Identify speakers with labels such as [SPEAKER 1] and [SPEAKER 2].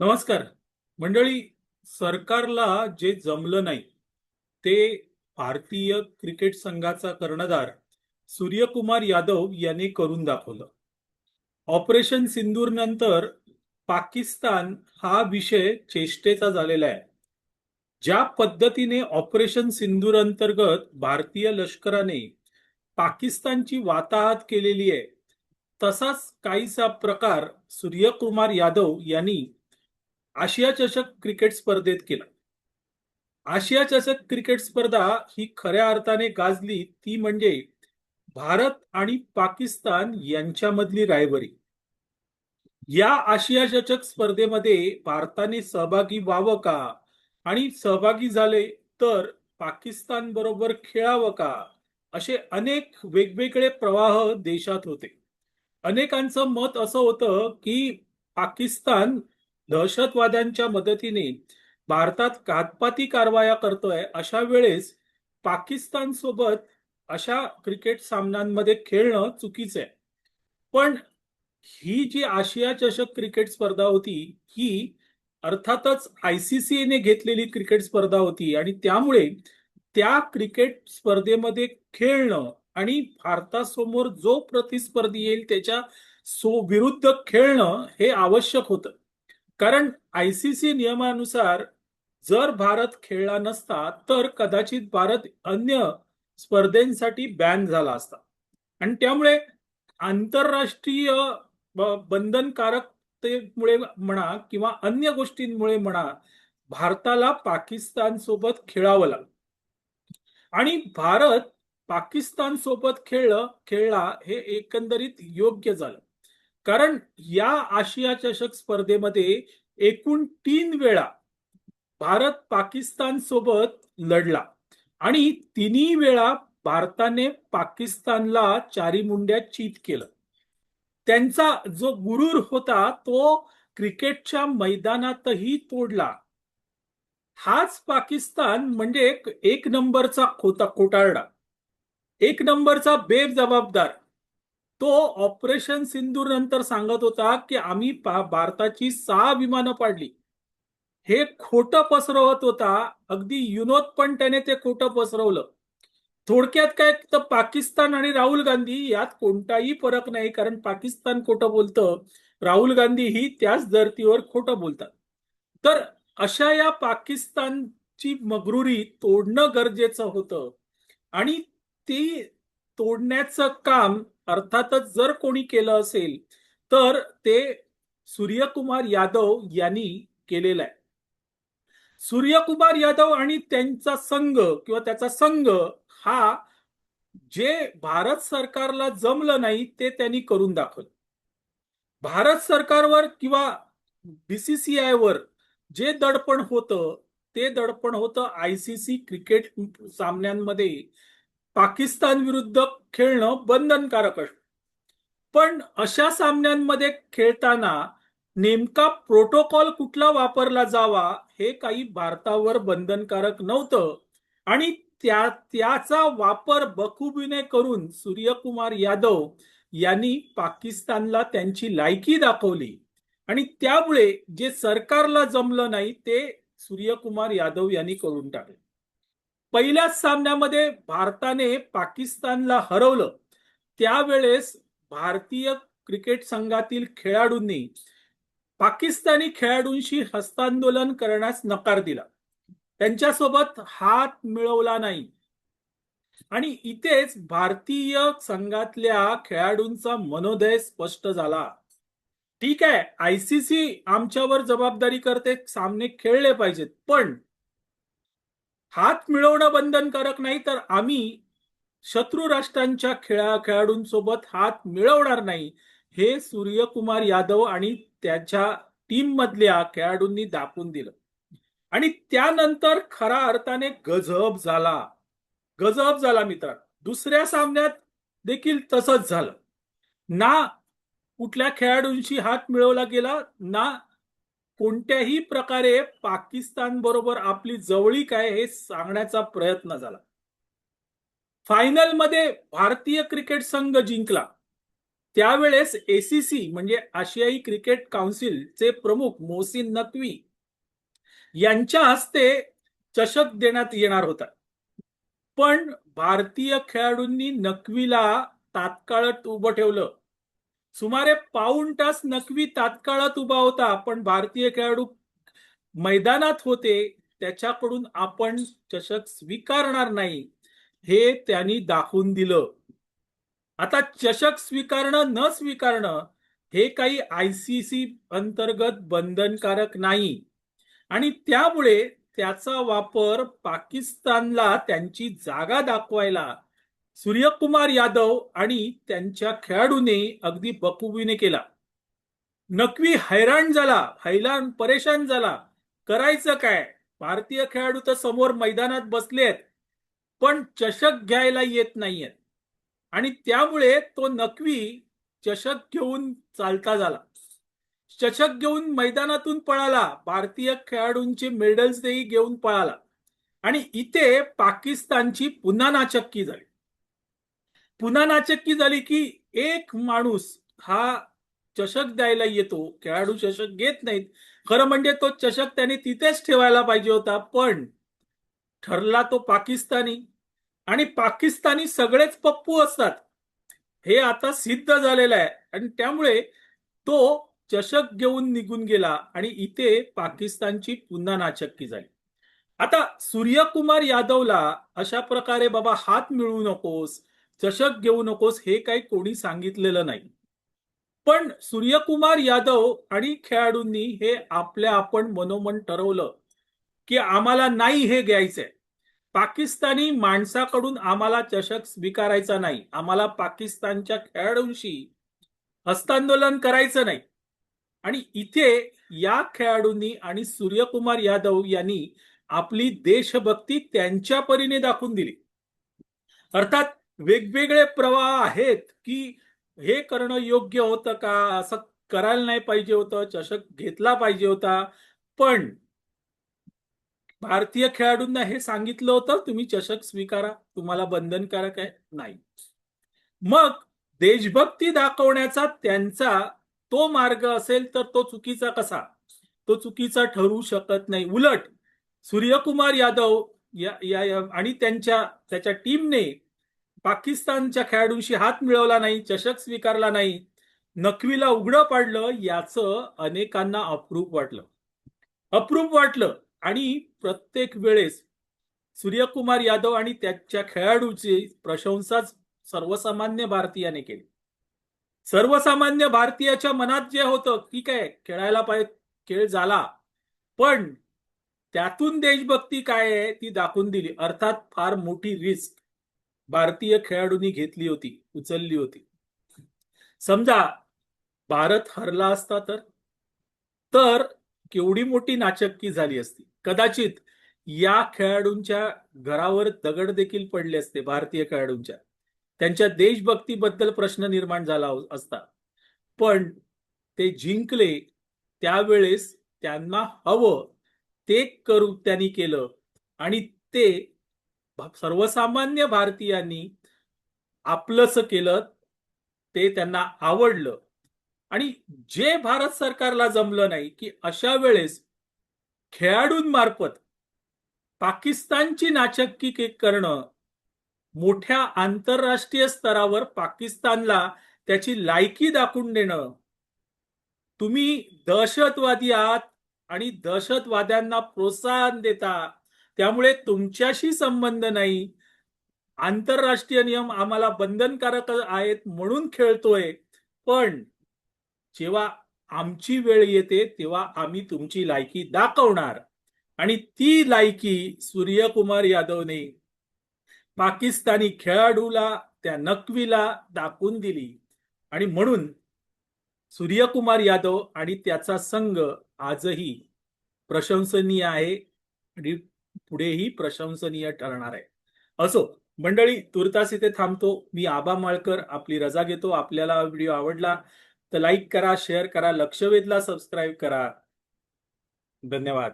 [SPEAKER 1] नमस्कार. मंडळी सरकारला जे जमलं नाही ते भारतीय क्रिकेट संघाचा कर्णधार सूर्यकुमार यादव यांनी करून दाखवलं. ऑपरेशन सिंदूर नंतर पाकिस्तान हा विषय चेष्टेचा झालेला आहे. ज्या पद्धतीने ऑपरेशन सिंदूर अंतर्गत भारतीय लष्कराने पाकिस्तानची वाताहत केलेली आहे तसाच काहीसा प्रकार सूर्यकुमार यादव यांनी आशिया चषक क्रिकेट स्पर्धेत केला. आशिया चषक क्रिकेट स्पर्धा ही खऱ्या अर्थाने गाजली ती म्हणजे भारत आणि पाकिस्तान यांच्यामधली रायवरी या आशिया चषक स्पर्धेमध्ये भारताने सहभागी व्हावं का आणि सहभागी झाले तर पाकिस्तान बरोबर खेळावं का असे अनेक वेगवेगळे प्रवाह देशात होते. अनेकांचं मत असं होतं की पाकिस्तान दहशतवाद्यांच्या मदतीने भारतात घातपाती कारवाया करतोय अशा वेळेस पाकिस्तान सोबत अशा क्रिकेट सामन्यांमध्ये खेळणं चुकीचं आहे. पण ही जी आशिया चषक क्रिकेट स्पर्धा होती ही अर्थातच आयसीसी ने घेतलेली क्रिकेट स्पर्धा होती आणि त्यामुळे त्या क्रिकेट स्पर्धेमध्ये खेळणं आणि भारतासमोर जो प्रतिस्पर्धी येईल त्याच्या सो विरुद्ध खेळणं हे आवश्यक होतं. कारण आयसीसी नियमानुसार जर भारत खेळला नसता तर कदाचित भारत अन्य स्पर्धेसाठी बॅन झाला असता. आणि त्यामुळे आंतरराष्ट्रीय बंधनकारकतेमुळे म्हणा किंवा अन्य गोष्टींमुळे म्हणा भारताला पाकिस्तान सोबत खेळावं लागलं. आणि भारत पाकिस्तान सोबत खेळलं खेळला हे एकंदरीत योग्य झालं. कारण या आशिया चषक स्पर्धेमध्ये एकूण तीन वेळा भारत पाकिस्तान सोबत लढला आणि तिन्ही वेळा भारताने पाकिस्तानला चारी मुंड्या चीत केलं. त्यांचा जो गुरुर होता तो क्रिकेटच्या मैदानातही तोडला. हाच पाकिस्तान म्हणजे एक नंबरचा खोता खोटारडा. एक नंबरचा बेजबाबदार. तो ऑपरेशन सिंदूर नंतर सांगत होता की आम्ही भारताची सहा विमानं पाडली. हे खोटं पसरवत होता. अगदी युनोद पण त्याने ते खोटं पसरवलं. थोडक्यात काय तर पाकिस्तान आणि राहुल गांधी यात कोणताही फरक नाही कारण पाकिस्तान खोटं बोलतं राहुल गांधी ही त्याच धर्तीवर खोटं बोलतात. तर अशा या पाकिस्तानची मगरुरी तोडणं गरजेचं होतं. आणि ती तोडण्याचं काम अर्थातच जर कोणी केलं असेल तर ते सूर्यकुमार यादव यांनी केलेलं आहे. सूर्यकुमार यादव आणि त्यांचा संघ किंवा त्याचा संघ हा जे भारत सरकारला जमलं नाही ते त्यांनी करून दाखवलं. भारत सरकारवर किंवा बीसीसीआय वर जे दडपण होतं ते दडपण होतं आयसीसी क्रिकेट सामन्यांमध्ये. पाकिस्तान विरुद्ध खेळणं बंधनकारक असतं. पण अशा सामन्यांमध्ये खेळताना नेमका प्रोटोकॉल कुठला वापरला जावा हे काही भारतावर बंधनकारक नव्हतं. आणि त्या त्याचा वापर बखुबीने करून सूर्यकुमार यादव यांनी पाकिस्तानला त्यांची लायकी दाखवली. आणि त्यामुळे जे सरकारला जमलं नाही ते सूर्यकुमार यादव यांनी करून टाकले. पहिल्याच सामन्यामध्ये भारताने पाकिस्तानला हरवलं. त्यावेळेस भारतीय क्रिकेट संघातील खेळाडूंनी पाकिस्तानी खेळाडूंशी हस्तांदोलन करण्यास नकार दिला. त्यांच्यासोबत हात मिळवला नाही. आणि इथेच भारतीय संघातल्या खेळाडूंचा मनोदय स्पष्ट झाला. ठीक आहे आयसीसी आमच्यावर जबाबदारी करते सामने खेळले पाहिजेत. पण हात मिळवणं बंधनकारक नाही तर आम्ही शत्रू राष्ट्रांच्या खेळा खेळाडूंसोबत हात मिळवणार नाही. हे सूर्यकुमार यादव आणि त्याच्या टीम मधल्या खेळाडूंनी दाखवून दिलं. आणि त्यानंतर खरा अर्थाने गजब झाला. गजब झाला मित्र दुसऱ्या सामन्यात देखील तसंच झालं. ना कुठल्या खेळाडूंशी हात मिळवला गेला ना कोणत्याही प्रकारे पाकिस्तान बरोबर आपली जवळीक आहे हे सांगण्याचा प्रयत्न झाला. फायनलमध्ये भारतीय क्रिकेट संघ जिंकला. त्यावेळेस एसीसी म्हणजे आशियाई क्रिकेट काउन्सिलचे प्रमुख मोहसिन नकवी यांच्या हस्ते चषक देण्यात येणार होता. पण भारतीय खेळाडूंनी नकवीला तात्काळात उभं ठेवलं. सुमारे पाऊण तास नकवी तात्काळात उभा होता पण भारतीय खेळाडू मैदानात होते त्याच्याकडून आपण चषक स्वीकारणार नाही हे त्यांनी दाखवून दिलं. आता चषक स्वीकारणं न स्वीकारणं हे काही आय सी सी अंतर्गत बंधनकारक नाही. आणि त्यामुळे त्याचा वापर पाकिस्तानला त्यांची जागा दाखवायला सूर्यकुमार यादव आणि त्यांच्या खेळाडूने अगदी बखुबीने केला. नकवी हैराण झाला हैलान परेशान झाला. करायचं काय? भारतीय खेळाडू तर समोर मैदानात बसलेत पण चषक घ्यायला येत नाहीयेत. आणि त्यामुळे तो नकवी चषक घेऊन चालता झाला. चषक घेऊन मैदानातून पळाला भारतीय खेळाडूंचे मेडल्सही घेऊन पळाला. आणि इथे पाकिस्तानची पुन्हा नाचक्की झाली. पुन्हा नाचक्की झाली की एक माणूस हा चषक द्यायला येतो. खेळाडू चषक घेत नाहीत. खरं म्हणजे तो चषक त्याने तिथेच ठेवायला पाहिजे होता. पण ठरला तो पाकिस्तानी. आणि पाकिस्तानी सगळेच पप्पू असतात. हे आता सिद्ध झालेलं आहे. आणि त्यामुळे तो चषक घेऊन निघून गेला आणि इथे पाकिस्तानची पुन्हा नाचक्की झाली. आता सूर्यकुमार यादवला अशा प्रकारे बाबा हात मिळवू नकोस. चषक घेऊ नकोस हे काही कोणी सांगितलेलं नाही. पण सूर्यकुमार यादव आणि खेळाडूंनी हे आपल्या आपण मनोमन ठरवलं की आम्हाला नाही हे घ्यायचंय. पाकिस्तानी माणसाकडून आम्हाला चषक स्वीकारायचा नाही. आम्हाला पाकिस्तानच्या खेळाडूंशी हस्तांदोलन करायचं नाही. आणि इथे या खेळाडूंनी आणि सूर्यकुमार यादव यांनी आपली देशभक्ती त्यांच्या परीने दाखवून दिली. अर्थात वेगवेगळे प्रवाह आहेत की हे करणं योग्य होतं का? असं करायला नाही पाहिजे होतं चषक घेतला पाहिजे होता. पण भारतीय खेळाडूंना हे सांगितलं होतं तुम्ही चषक स्वीकारा तुम्हाला बंधनकारक आहे. नाही. मग देशभक्ती दाखवण्याचा त्यांचा तो मार्ग असेल तर तो चुकीचा कसा? तो चुकीचा ठरू शकत नाही. उलट सूर्यकुमार यादव या, या या- आणि त्यांच्या त्याच्या टीमने पाकिस्तानच्या खेळाडूंशी हात मिळवला नाही चषक स्वीकारला नाही नकवीला उघडं पाडलं याचं अनेकांना अप्रूप वाटलं. अप्रूप वाटलं आणि प्रत्येक वेळेस सूर्यकुमार यादव आणि त्याच्या खेळाडूची प्रशंसा सर्वसामान्य भारतीयाने केली. सर्वसामान्य भारतीयाच्या मनात जे होतं ठीक आहे खेळायला पाहिजे खेळ झाला पण त्यातून देशभक्ती काय आहे ती दाखवून दिली. अर्थात फार मोठी रिस्क. भारतीय खेळाडूंनी घेतली होती उचलली होती. समजा भारत हरला असता तर? तर केवढी मोठी नाचक्की झाली असती. कदाचित या खेळाडूंच्या घरावर दगड देखील पडले असते भारतीय खेळाडूंच्या. त्यांच्या देशभक्तीबद्दल प्रश्न निर्माण झाला असता. पण ते जिंकले त्यावेळेस त्यांना हवं ते करू त्यांनी केलं. आणि ते सर्वसामान्य भारतीयांनी आपलंस केलं ते त्यांना आवडलं. आणि जे भारत सरकारला जमलं नाही की अशा वेळेस खेळाडूंमार्फत पाकिस्तानची नाचक्की करणं मोठ्या आंतरराष्ट्रीय स्तरावर पाकिस्तानला त्याची लायकी दाखवून देणं. तुम्ही दहशतवादी आहात आणि दहशतवाद्यांना प्रोत्साहन देता. त्यामुळे तुमच्याशी संबंध नाही. आंतरराष्ट्रीय नियम आम्हाला बंधनकारक आहेत म्हणून खेळतोय. पण जेव्हा आमची वेळ येते तेव्हा आम्ही तुमची लायकी दाखवणार. आणि ती लायकी सूर्यकुमार यादवने पाकिस्तानी खेळाडूला त्या नकवीला दाखवून दिली. आणि म्हणून सूर्यकुमार यादव आणि त्याचा संघ आजही प्रशंसनीय आहे. आणि पुढेही प्रशंसनीय ठरणार आहे. असो मंडळी तुर्तास इथे थांबतो. मी आबा माळकर आपली रजा घेतो. आपल्याला व्हिडिओ आवडला तर लाईक करा शेअर करा लक्षवेधला सबस्क्राईब करा. धन्यवाद.